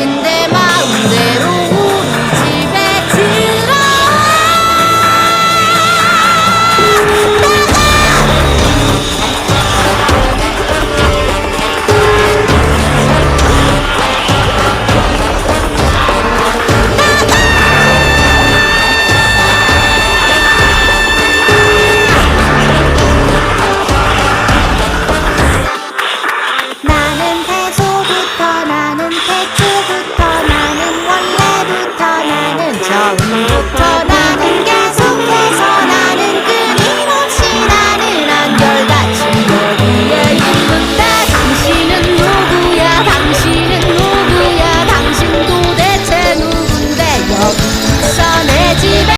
in their